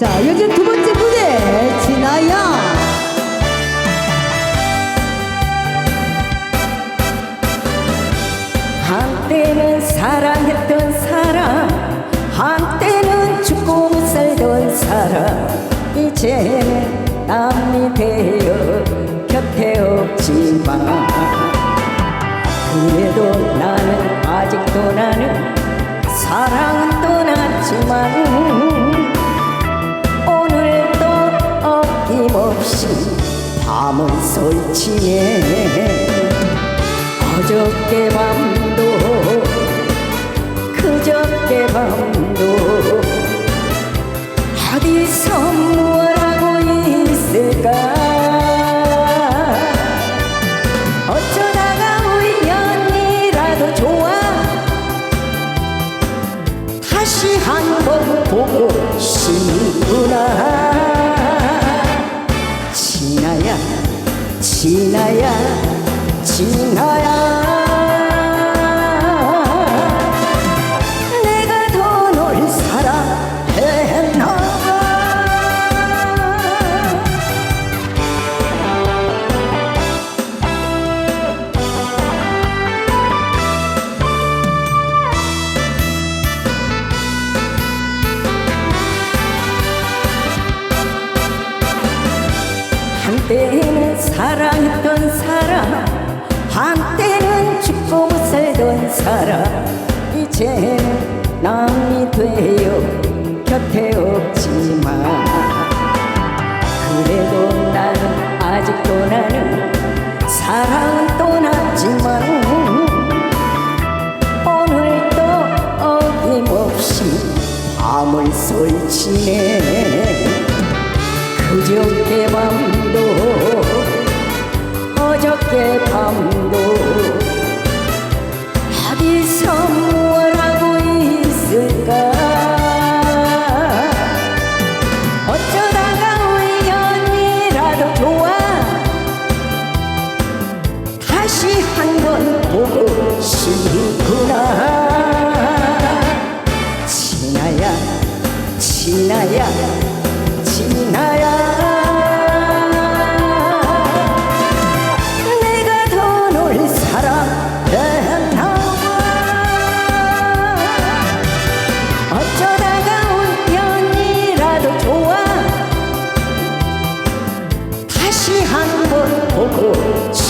자, 요즘 두 번째 무대 진아야. 한때는 사랑했던 사람 한때는 죽고 못 살던 사람 이제는 남이 되어 곁에 없지만 밤을 설치네 어저께 밤도 그저께 밤도 어디서 무엇하고 있을까? 어쩌다가 우연이라도 좋아? 다시 한 번 보고 싶구나 진아야 진아야. 내가 더 널 사랑했나? 봐 한때는 사람 한때는 죽고 못 살던 사람 이제는 남이 되어 곁에 없지만 그래도 나는 아직도 나는 사랑은 떠났지만 오늘도 어김없이 밤을 설치네. 그저께 밤도 어저께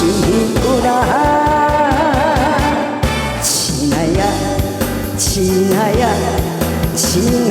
싶구나. 진아야 진아야 진아야